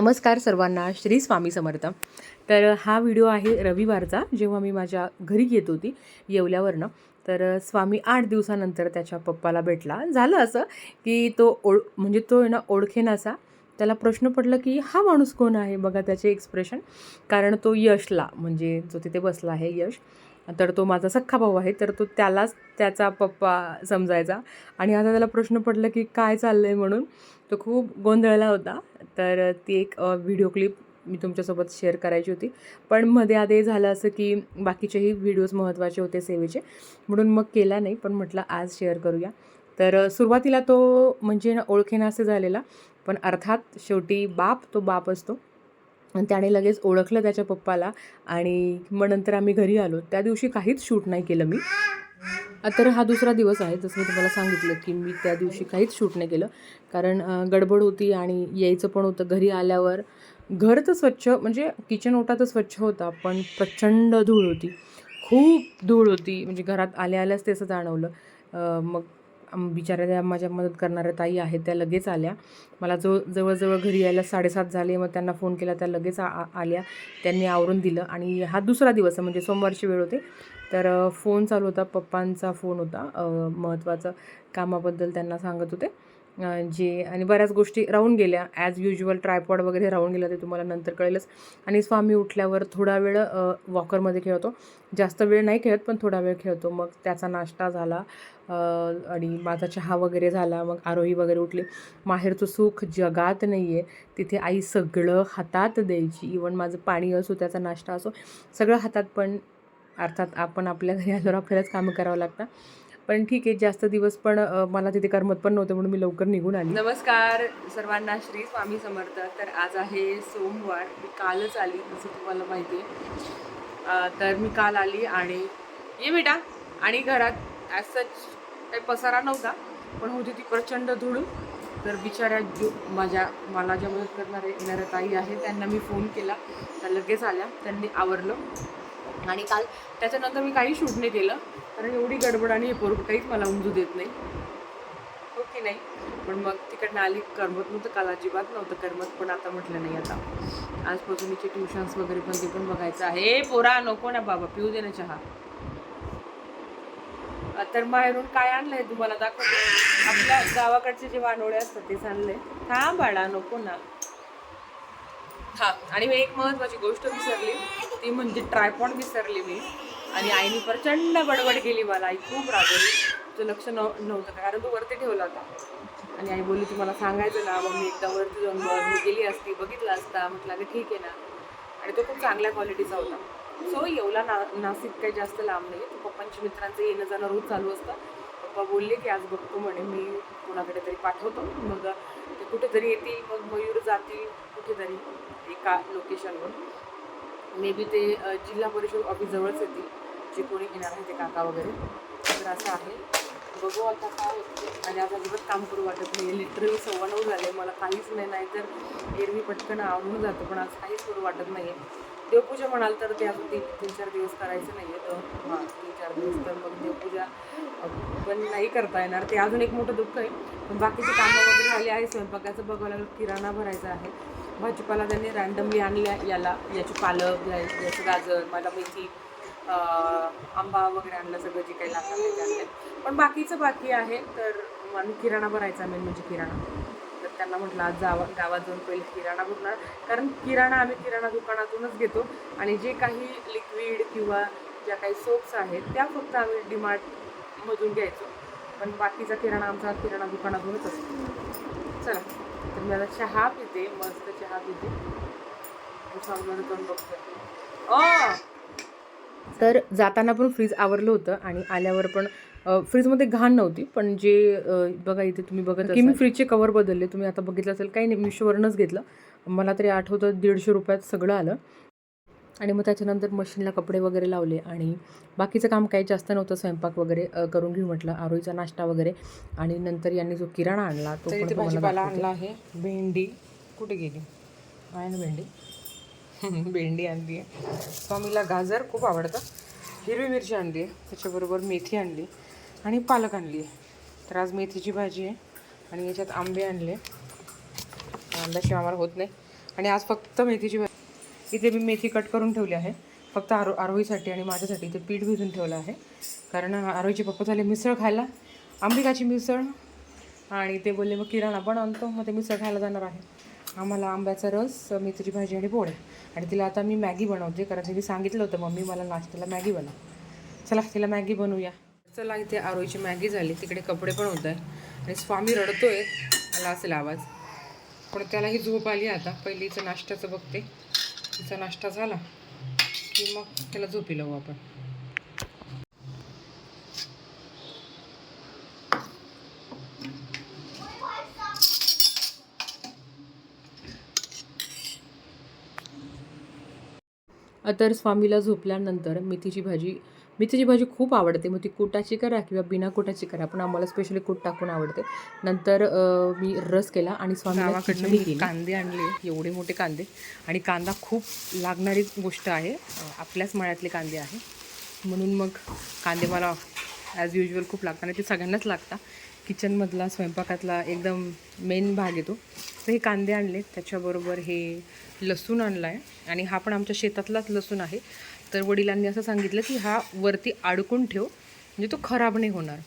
नमस्कार सर्वांना श्री स्वामी समर्थ. तर हा व्हिडिओ आहे रविवारचा जेव्हा मी माझ्या घरी येत होती येवल्यावरनं. तर स्वामी आठ दिवसानंतर त्याच्या पप्पाला भेटला. झालं असं की तो ओळ म्हणजे तो आहे ना ओळखेनासा. त्याला प्रश्न पडला की हा माणूस कोण आहे? बघा त्याचे एक्सप्रेशन कारण तो यशला म्हणजे जो तिथे बसला आहे यश. तर तो माझा सख्खा भाऊ आहे तर तो त्यालाच त्याचा पप्पा समजायचा. आणि आता त्याला प्रश्न पडला की काय चाललं आहे म्हणून तो खूप गोंधळला होता. तर ती एक व्हिडिओ क्लिप मी तुमच्यासोबत शेअर करायची होती. पण मध्ये आधी झालं असं की बाकीचेही व्हिडिओज महत्त्वाचे होते सेवेचे म्हणून मग केला नाही पण म्हटलं आज शेअर करूया. तर सुरुवातीला तो म्हणजे ना ओळखेनासे झालेला पण अर्थात शेवटी बाप तो बाप असतो. त्याने लगेच ओळखलं त्याच्या पप्पाला आणि मग नंतर आम्ही घरी आलो. त्या दिवशी काहीच शूट नाही केलं मी. तर हा दुसरा दिवस आहे जसं मी तुम्हाला सांगितलं की मी त्या दिवशी काहीच शूट नाही केलं. कारण गडबड होती आणि यायचं पण होतं घरी आल्यावर. घर तर स्वच्छ म्हणजे किचन ओटा तर स्वच्छ होता पण प्रचंड धूळ होती. खूप धूळ होती. म्हणजे घरात आल्या आल्याच ते असं जाणवलं. मग बिचाऱ्या त्या माझ्या मदत करणाऱ्या ताई आहेत त्या लगेच आल्या. मला जो जवळजवळ घरी यायला साडेसात झाले मग त्यांना फोन केला त्या लगेच आ आल्या. त्यांनी आवरून दिलं आणि हा दुसरा दिवस आहे म्हणजे सोमवारची वेळ होते. तर फोन चालू होता पप्पांचा फोन होता महत्त्वाचं कामाबद्दल त्यांना सांगत होते. जे आणि बऱ्याच गोष्टी राहून गेल्या. ॲज युज्युअल ट्रायपॉड वगैरे राहून गेलं ते तुम्हाला नंतर कळेलच. आणि स्वामी उठल्यावर थोडा वेळ वॉकरमध्ये खेळतो. जास्त वेळ नाही खेळत पण थोडा वेळ खेळतो. मग त्याचा नाश्ता झाला. आणि माझा चहा वगैरे झाला. मग आरोही वगैरे उठली. माहेरचं सुख जगात नाही आहे तिथे आई सगळं हातात द्यायची. इवन माझं पाणी असो त्याचा नाश्ता असो सगळं हातात. पण अर्थात आपण आपल्या घरी आल्यावर आपल्यालाच कामं करावं लागतं पण ठीक आहे जास्त दिवस पण मला तिथे करमत पण नव्हतं म्हणून मी लवकर निघून आली. नमस्कार सर्वांना श्री स्वामी समर्थ. तर आज आहे सोमवार. मी कालच आली जसं तुम्हाला माहिती आहे. तर मी काल आली आणि ये बेटा. आणि घरात ॲज सच काही पसारा नव्हता पण होती ती प्रचंड धूळ. तर बिचाऱ्या जो माझ्या मला ज्या मदत करणारे येणाऱ्या ताई आहे त्यांना मी फोन केला. त्या लगेच आल्या. त्यांनी आवरलं. आणि काल त्याच्यानंतर मी काही शूट नाही केलं. कारण एवढी गडबड आणि हे पोरग काहीच मला उमजू देत नाही. हो की नाही? पण मग तिकडनं आली करमत नव्हतं काल अजिबात नव्हतं करमत पण आता म्हटलं नाही आता. आजपासून हिचे ट्युशन्स वगैरे पण ते पण बघायचं आहे. पोरा नको ना बाबा पिऊ दे ना चहा. तर बाहेरून काय आणलंय तुम्हाला दाखवते? आपल्या गावाकडचे जे वानोळे असतात तेच आणले हा बाळा नको ना. हा आणि मी एक महत्वाची गोष्ट विसरली. ती म्हणजे ट्रायपॉड विसरली मी. आणि आईने प्रचंड बडबड केली मला. आई खूप रागवली. तुझं लक्ष नव नव्हतं कारण तो वरती ठेवला होता. आणि आई बोलली तुम्हाला सांगायचं ना मग मी एकदा वरती जाऊन बघ. मी गेली असती बघितलं असता. म्हटलं अगं ठीक आहे ना. आणि तो खूप चांगल्या क्वालिटीचा होता. सो येवला ना नाशिक काही जास्त लांब नाही. तो पप्पांच्या मित्रांचं येणं जाणं रोज चालू असतं. पप्पा बोलले की आज बघतो म्हणे मी कोणाकडे तरी पाठवतो. मग ते कुठेतरी येतील मग मयूर जातील कुठेतरी एका लोकेशनवर मे बी ते जिल्हा परिषद ऑफिस जवळच येतील जे कोणी येणार आहे ते काका वगैरे. तर असं आहे. बघू आता काय होतं आणि आता अजिबात काम करू वाटत नाही लिटरली सव्वा नऊ झाले. मला काहीच नाही. नाही तर एरवी पटकन आवरून जातं. पण आज काहीच करू वाटत नाही आहे देवपूजा म्हणाल तर ते अजून तीन तीन चार दिवस करायचं नाही आहे तर हां तीन चार दिवस तर मग देवपूजा पण नाही करता येणार. ते अजून एक मोठं दुःख आहे. पण बाकीचे कामं वगैरे झाले आहे. स्वयंपाकाचं बघायला किराणा भरायचा आहे. भाजीपाला त्यांनी रँडमली आणल्या याला याची पालक याचं गाजर मला मेथी आंबा वगैरे आणलं सगळं जे काही लागतं ते पण बाकीचं बाकी आहे. तर आम्ही किराणा भरायचा मेन म्हणजे किराणा. तर त्यांना म्हटलं आज जावा गावात जाऊन पहिले किराणा भरणार. कारण किराणा आम्ही किराणा दुकानातूनच घेतो. आणि जे काही लिक्विड किंवा ज्या काही सोप्स आहेत त्या फक्त आम्ही डिमार्टमधून घ्यायचो. पण बाकीचा किराणा आमचा किराणा दुकानातूनच असतो. चला. तर मी आता चहा पिते मस्त चहा पिते. करून बघते. तर जाताना पण फ्रीज आवरलं होतं आणि आल्यावर पण फ्रीजमध्ये घाण नव्हती पण जे बघा इथे तुम्ही बघत की मी फ्रीजचे कवर बदलले. तुम्ही आता बघितलं असेल काही नाही मिशोवरूनच घेतलं. मला तरी आठवतं दीडशे रुपयात सगळं आलं. आणि मग त्याच्यानंतर मशीनला कपडे वगैरे लावले आणि बाकीचं काम काही जास्त नव्हतं स्वयंपाक वगैरे करून घेऊ म्हटलं आरोईचा नाश्ता वगैरे. आणि नंतर यांनी जो किराणा आणला तो पण भाजीपाला. आणला आहे. भेंडी. कुठे गेली? आहे ना भेंडी. भेंडी आणली आहे. स्वामीला गाजर खूप आवडतं. हिरवी मिरची आणली आहे. त्याच्याबरोबर मेथी आणली आणि पालक आणली आहे. तर आज मेथीची भाजी आहे. आणि याच्यात आंबे आणले. आंब्याशिवाय आम्हाला होत नाही. आणि आज फक्त मेथीची भाजी इथे मी मेथी कट करून ठेवली आहे. फक्त आरो आरोहीसाठी आणि माझ्यासाठी इथे पीठ भिजून ठेवलं आहे. कारण आरोहीचे पप्पा झाले मिसळ खायला. आंबिकाची मिसळ आणि ते बोलले मग किराणा पण आणतो मग ते मिसळ खायला जाणार आहे. आम्हाला आंब्याचा रस मेथीची भाजी आणि पोळ्या. आणि तिला आता मी मॅगी बनवते कारण तिने सांगितलं होतं मम्मी मला नाश्त्याला मॅगी बनव. चला तिला मॅगी बनवूया. चला इथे आरोईची मॅगी झाली. तिकडे कपडे पण होत आहे आणि स्वामी रडतोय. मला असेल आवाज. पण त्यालाही झोप आली आता. पहिलीचं नाश्त्याचं बघते. तिचा नाश्ता झाला की मग त्याला झोपी लावू आपण. अतर स्वामीला झोपल्यानंतर मेथीची भाजी मेथीची भाजी खूप आवडते. मग ती कुटाची करा किंवा बिना कुटाची करा. पण आम्हाला स्पेशली कूट टाकून आवडते. नंतर मी रस केला आणि मी केली कांदे आणले एवढे मोठे कांदे. आणि कांदा खूप लागणारी गोष्ट आहे. आपल्याच मळ्यातले कांदे आहे. म्हणून मग कांदे मला ॲज युजल खूप लागतात आणि ते सगळ्यांनाच लागतात. किचनमधला स्वयंपाकातला एकदम मेन भाग येतो तर हे कांदे आणले. त्याच्याबरोबर हे लसूण आणला आहे आणि हा पण आमच्या शेतातलाच लसूण आहे. तर वडिलांनी असं सांगितलं की हा वरती अडकून ठेव म्हणजे तो खराब नाही होणार.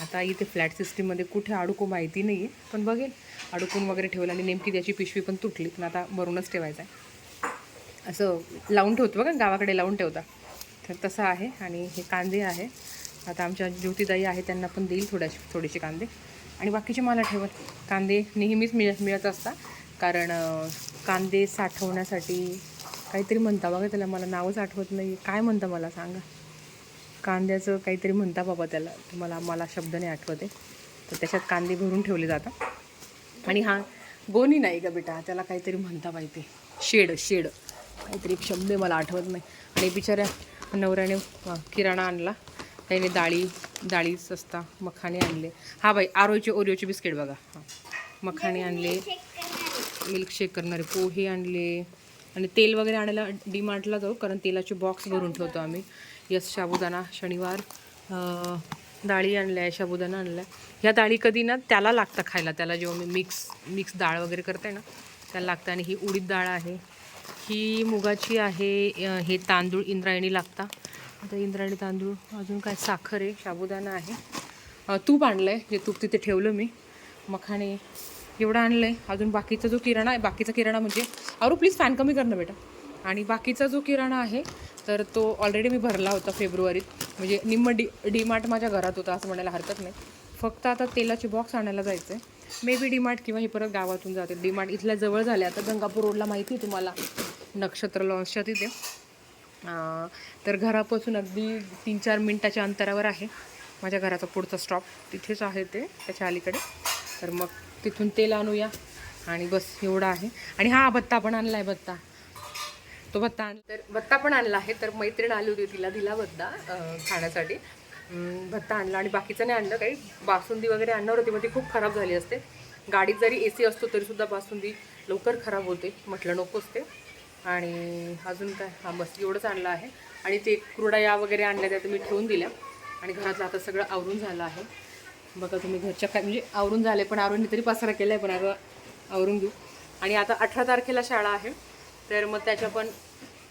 आता इथे फ्लॅट सिस्टीममध्ये कुठे अडकू माहिती नाही आहे पण बघेल. अडकून वगैरे ठेवलं आणि नेमकी त्याची पिशवी पण तुटली पण आता भरूनच ठेवायचं आहे असं लावून ठेवतो बघा गावाकडे लावून ठेवता. तर तसं आहे आणि हे कांदे आहे. आता आमच्या ज्योतिदाई आहे त्यांना पण देईल थोड्याशी थोडेसे कांदे. आणि बाकीचे मला ठेवत. कांदे नेहमीच मिळ मिळत असतात. कारण कांदे साठवण्यासाठी काहीतरी म्हणता बघा त्याला. मला नावच आठवत नाही काय म्हणता मला सांगा. कांद्याचं काहीतरी म्हणता बाबा त्याला. तुम्हाला मला शब्द नाही आठवते तर त्याच्यात कांदे भरून ठेवले जातात. आणि हा गोणी नाही का बेटा? त्याला काहीतरी म्हणता पाहिजे शेड शेड. काहीतरी एक शब्द मला आठवत नाही. आणि बिचाऱ्या नवऱ्याने किराणा आणला. त्याने डाळी डाळी सस्ता मखाने आणले. हा बाई आरोचे ओरिओचे बिस्किट बघा. हां. मखाने आणले. मिल्कशेक करणारे पोहे आणले आणि तेल वगैरे आणायला डी मार्टला जाऊ कारण तेलाचे बॉक्स भरून ठेवतो आम्ही. यस साबुदाणा शनिवार डाळी आणल्या आहे शाबुदाना आणला आहे ह्या डाळी कधी ना त्याला लागतं खायला. त्याला जेव्हा मी मिक्स मिक्स डाळ वगैरे करते ना त्याला लागतं. आणि ही उडीद डाळ आहे. ही मुगाची आहे हे तांदूळ इंद्रायणी लागता. आता इंद्रायणी तांदूळ अजून काय साखर आहे साबुदाणा आहे. तूप आणलं आहे जे तूप तिथे ठेवलं मी. मखाणे एवढं आणलं आहे अजून बाकीचा जो किराणा आहे बाकीचा किराणा म्हणजे अरू प्लीज फॅन कमी कर ना बेटा. आणि बाकीचा जो किराणा आहे तर तो ऑलरेडी मी भरला होता फेब्रुवारीत. म्हणजे निम्म डी डी मार्ट माझ्या घरात होता असं म्हणायला हरकत नाही. फक्त आता तेलाचे बॉक्स आणायला जायचं आहे मे बी डी मार्ट किंवा हे परत गावातून जाते डी मार्ट इथल्या जवळ झाले. आता गंगापूर रोडला माहिती आहे तुम्हाला. नक्षत्र लॉन्सच्या तिथे. तर घरापासून अगदी तीन चार मिनटाच्या अंतरावर आहे. माझ्या घराचा पुढचा स्टॉप तिथेच आहे ते त्याच्या अलीकडे. तर मग तिथून तेल आणूया. आणि बस एवढं आहे. आणि हा भत्ता पण आणला आहे भत्ता. तो भत्ता आण तर भत्ता पण आणला आहे तर मैत्रीण आली होती तिला दिला भत्ता खाण्यासाठी. भत्ता आणला आणि बाकीचं नाही आणलं. काही बासुंदी वगैरे आणणार होती मग ती खूप खराब झाली असते. गाडीत जरी ए सी असतो तरीसुद्धा बासुंदी लवकर खराब होते. म्हटलं नकोच ते. आणि अजून काय? हा बस एवढंच आणलं आहे. आणि ते कुरडया वगैरे आणल्या त्या मी ठेवून दिल्या. आणि घरातलं आता सगळं आवरून झालं आहे. बघा तुम्ही घरच्या काय म्हणजे आवरून झाले पण आवरून तरी पसारा केला आहे पण आता आवरून घेऊ. आणि आता अठरा तारखेला शाळा आहे तर मग त्याच्या पण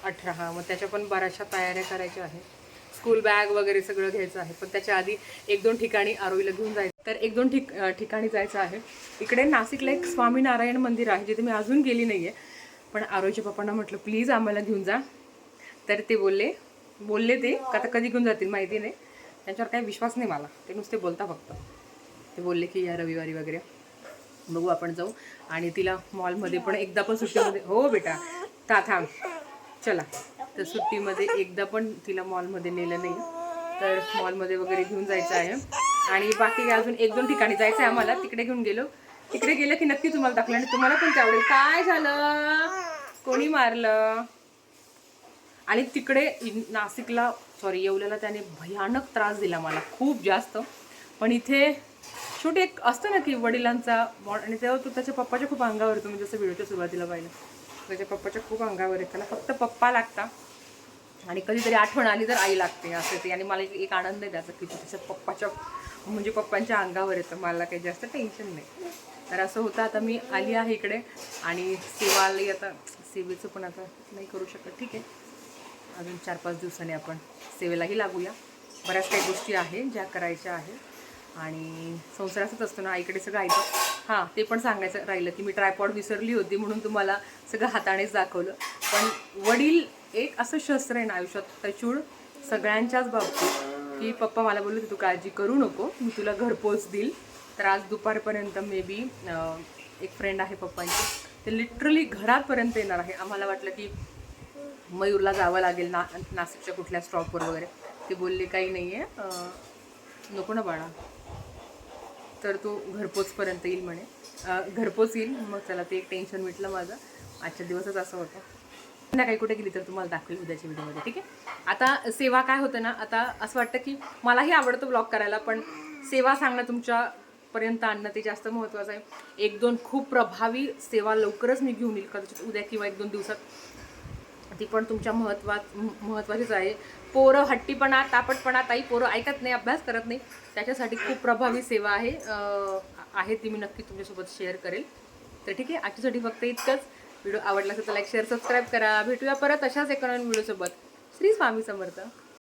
अठरा हां मग त्याच्या पण बऱ्याचशा तयाऱ्या करायच्या आहेत. स्कूल बॅग वगैरे सगळं घ्यायचं आहे पण त्याच्या आधी एक दोन ठिकाणी आरोईला घेऊन जायचं. तर एक दोन ठिक ठिकाणी जायचं आहे. इकडे नाशिकला एक स्वामीनारायण मंदिर आहे जिथे मी अजून गेली नाही आहे पण आरोईच्या पप्पांना म्हटलं प्लीज आम्हाला घेऊन जा. तर ते बोलले बोलले ते का आता कधी घेऊन जातील माहिती नाही. त्यांच्यावर काही विश्वास नाही मला. ते नुसते बोलता फक्त. ते बोलले की या रविवारी वगैरे बघू आपण जाऊ. आणि तिला मॉलमध्ये पण एकदा पण सुट्टीमध्ये हो बेटा. था थांब. चला. तर सुट्टीमध्ये एकदा पण तिला मॉलमध्ये नेलं नाही. तर मॉलमध्ये वगैरे घेऊन जायचं आहे. आणि बाकी काय अजून एक दोन ठिकाणी जायचं आहे आम्हाला. तिकडे घेऊन गेलो. तिकडे गेलं की नक्की तुम्हाला दाखवलं. आणि तुम्हाला पण त्यावेळी काय झालं? कोणी मारलं? आणि तिकडे नाशिकला सॉरी येवल्याला त्याने भयानक त्रास दिला मला खूप जास्त. पण इथे शेवटी एक असतं ना की वडिलांचा बॉन्ड आणि तेव्हा तो त्याच्या पप्पाच्या खूप अंगावर येतो म्हणजे जसं व्हिडिओच्या सुरुवातीला पाहिलं. त्याच्या पप्पाच्या खूप अंगावर येतं. त्याला फक्त पप्पा लागता. आणि कधीतरी आठवण आली तर आई लागते असं ते. आणि मला एक आनंद आहे त्याचा की त्याच्या पप्पाच्या म्हणजे पप्पांच्या अंगावर येतं. मला काही जास्त टेन्शन नाही. तर असं होतं. आता मी आली आहे इकडे. आणि सेवा आली आता. सेवेचं पण आता नाही करू शकत. ठीक आहे. अजून चार पाच दिवसांनी आपण सेवेलाही लागूया. बऱ्याच काही गोष्टी आहेत ज्या करायच्या आहेत. आणि संसार असंच असतो ना आईकडे सगळं ऐकतं हां ते पण सांगायचं राहिलं की मी ट्रायपॉड विसरली होती म्हणून तुम्हाला सगळं हातानेच दाखवलं. पण वडील एक असं शस्त्र आहे ना आयुष्यात तचूळ सगळ्यांच्याच बाबतीत. की पप्पा मला बोलले तू काळजी करू नको मी तुला घरपोच देईल. तर आज दुपारपर्यंत मे बी एक फ्रेंड आहे पप्पांची. ते लिटरली घरापर्यंत येणार आहे. आम्हाला वाटलं की मयूरला जावं लागेल ना नाशिकच्या कुठल्या स्टॉपवर वगैरे. ते बोलले काही नाही आहे नको ना बाळा. तर तो घरपोचपर्यंत येईल म्हणे. घरपोच येईल मग चला ते एक टेन्शन मिटलं माझं. आजच्या दिवसच असं होतं. ना काही कुठे गेली तर तुम्हाला दाखवेल उद्याच्या व्हिडिओमध्ये ठीक आहे? आता सेवा काय होतं ना आता असं वाटतं की मलाही आवडतं ब्लॉग करायला पण सेवा सांगणं तुमच्यापर्यंत आणणं ते जास्त महत्त्वाचं आहे. एक दोन खूप प्रभावी सेवा लवकरच मी घेऊन येईल कदाचित उद्या किंवा एक दोन दिवसात. ती पण तुमच्या महत्वा महत्त्वाचीच आहे. पोरं हट्टीपणा तापटपणा ताई पोरं ऐकत नाही अभ्यास करत नाही. त्याच्यासाठी खूप प्रभावी सेवा आहे. आहे ती मी नक्की तुमच्यासोबत शेअर करेल. तर ठीक आहे आजच्यासाठी फक्त इतकंच. व्हिडिओ आवडला असेल तर लाईक शेअर सबस्क्राईब करा. भेटूया परत अशाच एका नवीन व्हिडिओसोबत. श्री स्वामी समर्थ.